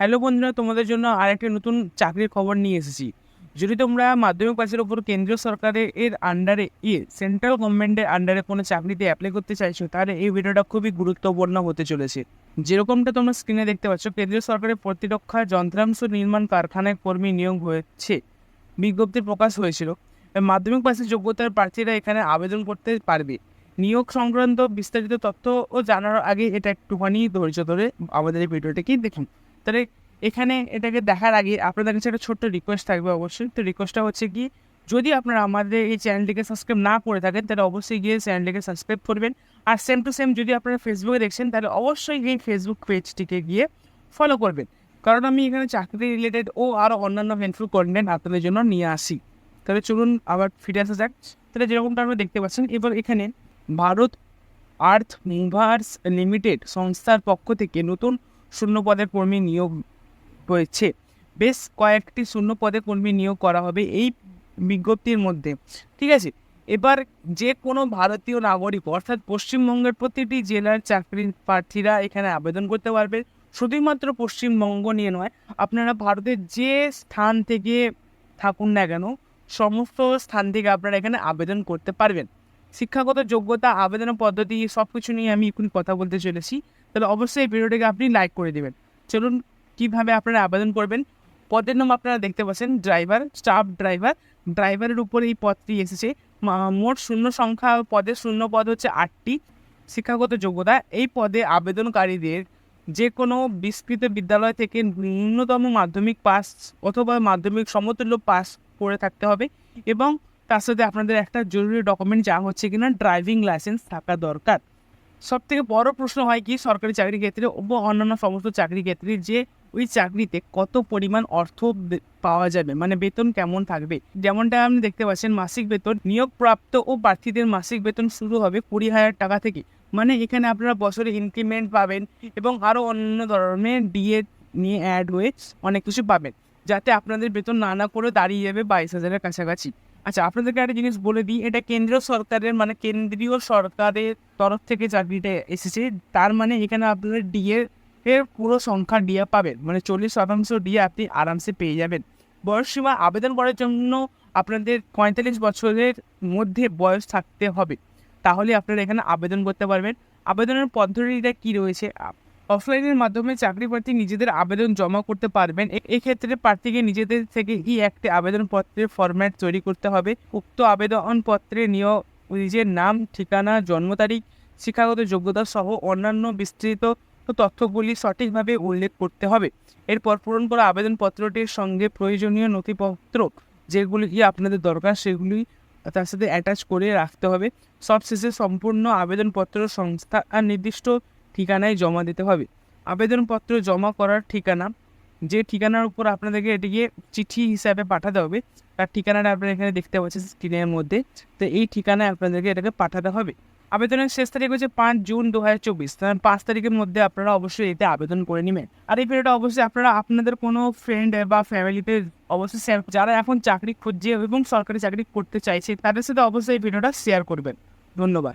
Hello বন্ধুরা, তোমাদের জন্য আরেকটি নতুন চাকরির খবর নিয়ে এসেছি। যদি তোমরা মাধ্যমিক পাশের উপর কেন্দ্রীয় সরকারের এর আন্ডারে ইয়ে সেন্ট্রাল গভর্নমেন্টের আন্ডারে কোনো চাকরিতে অ্যাপ্লাই করতে চাইছো, তাহলে এই ভিডিওটা খুবই গুরুত্বপূর্ণ হতে চলেছে। যেরকমটা তোমরা স্ক্রিনে দেখতে পাচ্ছ, কেন্দ্রীয় সরকারের প্রতিরক্ষা, যন্ত্রাংশ নির্মাণ, কারখানায় কর্মী নিয়োগ হয়েছে, বিজ্ঞপ্তি প্রকাশ হয়েছিল। মাধ্যমিক পাশের যোগ্যতার প্রার্থীরা এখানে আবেদন করতে পারবে। নিয়োগ সংক্রান্ত বিস্তারিত তথ্য ও জানার আগে এটা একটুখানি ধৈর্য ধরে আমাদের এই ভিডিওটাকে দেখুন। তাহলে এখানে এটাকে দেখার আগে আপনাদের কাছে একটা ছোট্ট রিকোয়েস্ট থাকবে অবশ্যই। তো রিকোয়েস্টটা হচ্ছে কি, যদি আপনারা আমাদের এই চ্যানেলটিকে সাবস্ক্রাইব না করে থাকেন, তাহলে অবশ্যই গিয়ে চ্যানেলটিকে সাবস্ক্রাইব করবেন। আর সেম টু সেম যদি আপনারা ফেসবুকে দেখছেন, তাহলে অবশ্যই এই ফেসবুক পেজটিকে গিয়ে ফলো করবেন। কারণ আমি এখানে চাকরি রিলেটেড ও আরও অন্যান্য হেল্পফুল কন্টেন্ট আপনাদের জন্য নিয়ে আসি। তাহলে চলুন আবার ফিরে আসা যাক। তাহলে যেরকমটা আপনারা দেখতে পাচ্ছেন, এবার এখানে ভারত আর্থ মুভার্স লিমিটেড সংস্থার পক্ষ থেকে নতুন শূন্য পদের কর্মী নিয়োগ হয়েছে বেশ কয়েকটি শূন্য পদে কর্মী নিয়োগ করা হবে এই বিজ্ঞপ্তির মধ্যে। ঠিক আছে? এবার যে কোনো ভারতীয় নাগরিক, অর্থাৎ পশ্চিমবঙ্গের প্রতিটি জেলার চাকরির প্রার্থীরা এখানে আবেদন করতে পারবে। শুধুমাত্র পশ্চিমবঙ্গ নিয়ে নয়, আপনারা ভারতের যে স্থান থেকে থাকুন না কেন, সমস্ত স্থান থেকে আপনারা এখানে আবেদন করতে পারবেন। শিক্ষাগত যোগ্যতা, আবেদন পদ্ধতি সব কিছু নিয়ে আমি এখন কথা বলতে চলেছি। তাহলে অবশ্যই এই ভিডিওটাকে আপনি লাইক করে দেবেন। চলুন কীভাবে আপনারা আবেদন করবেন। পদের নাম আপনারা দেখতে পাচ্ছেন ড্রাইভার স্টাফ ড্রাইভার ড্রাইভারের উপর এই পদটি এসেছে। মোট শূন্য সংখ্যা পদের শূন্য পদ হচ্ছে আটটি। শিক্ষাগত যোগ্যতা, এই পদে আবেদনকারীদের যে কোনো বিস্তৃত বিদ্যালয় থেকে ন্যূনতম মাধ্যমিক পাস অথবা মাধ্যমিক সমতুল্য পাস করে থাকতে হবে এবং তার সাথে আপনাদের একটা জরুরি ডকুমেন্ট যা হচ্ছে কিনা ড্রাইভিং লাইসেন্স থাকা দরকার। সব থেকে বড় প্রশ্ন হয় কি, সরকারি চাকরির ক্ষেত্রে ও অন্যান্য সমস্ত চাকরির ক্ষেত্রে যে ওই চাকরিতে কত পরিমাণ অর্থ পাওয়া যাবে? মানে বেতন কেমন থাকবে? যেমনটা আপনি দেখতে পাচ্ছেন, মাসিক বেতন নিয়োগপ্রাপ্ত ও প্রার্থীদের মাসিক বেতন শুরু হবে কুড়ি হাজার টাকা থেকে। মানে এখানে আপনারা বছরে ইনক্রিমেন্ট পাবেন এবং আরও অন্য ধরনের ডিএ নিয়ে অ্যাড হয়ে অনেক কিছু পাবেন। যাতে আপনাদের বেতন না না করে দাঁড়িয়ে যাবে বাইশ হাজারের কাছাকাছি। আচ্ছা আপনাদেরকে একটা জিনিস বলে দিই, এটা কেন্দ্রীয় সরকারের মানে কেন্দ্রীয় সরকারের তরফ থেকে চাকরিটা এসেছে। তার মানে এখানে আপনারা ডিএ এর পুরো সংখ্যা ডিএ পাবেন। মানে চল্লিশ শতাংশ ডিএ আপনি আরামসে পেয়ে যাবেন। বয়স সীমা আবেদন করার জন্য আপনাদের পঁয়তাল্লিশ বছরের মধ্যে বয়স থাকতে হবে। তাহলে আপনারা এখানে আবেদন করতে পারবেন। আবেদনের পদ্ধতিটা কী রয়েছে? অফলাইনের মাধ্যমে চাকরি প্রার্থী নিজেদের আবেদন জমা করতে পারবেন। এক্ষেত্রে প্রার্থীকে নিজেদের থেকে ই একটি আবেদনপত্রের ফরম্যাট তৈরি করতে হবে। উক্ত আবেদনপত্রে নিয় নিজের নাম, ঠিকানা, জন্ম তারিখ, শিক্ষাগত যোগ্যতা সহ অন্যান্য বিস্তৃত তথ্যগুলি সঠিকভাবে উল্লেখ করতে হবে। এরপর পূরণ করা আবেদনপত্রটির সঙ্গে প্রয়োজনীয় নথিপত্র যেগুলি আপনাদের দরকার সেগুলি তার সাথে অ্যাটাচ করে রাখতে হবে। সবশেষে সম্পূর্ণ আবেদনপত্র সংস্থা আর নির্দিষ্ট ঠিকানায় জমা দিতে হবে। আবেদনপত্র জমা করার ঠিকানা, যে ঠিকানার উপর আপনাদেরকে এটিকে চিঠি হিসাবে পাঠাতে হবে, তার ঠিকানাটা আপনারা এখানে দেখতে পাচ্ছেন স্ক্রিনের মধ্যে। তো এই ঠিকানায় আপনাদেরকে এটাকে পাঠাতে হবে। আবেদনের শেষ তারিখ হচ্ছে পাঁচ জুন দু হাজার চব্বিশ পাঁচ তারিখের মধ্যে আপনারা অবশ্যই এতে আবেদন করে নেবেন। আর এই ভিডিওটা অবশ্যই আপনারা আপনাদের কোনো ফ্রেন্ড বা ফ্যামিলিতে অবশ্যই শেয়ার যারা এখন চাকরি খুঁজছে এবং সরকারি চাকরি করতে চাইছে, তাদের সাথে অবশ্যই এই ভিডিওটা শেয়ার করবেন। ধন্যবাদ।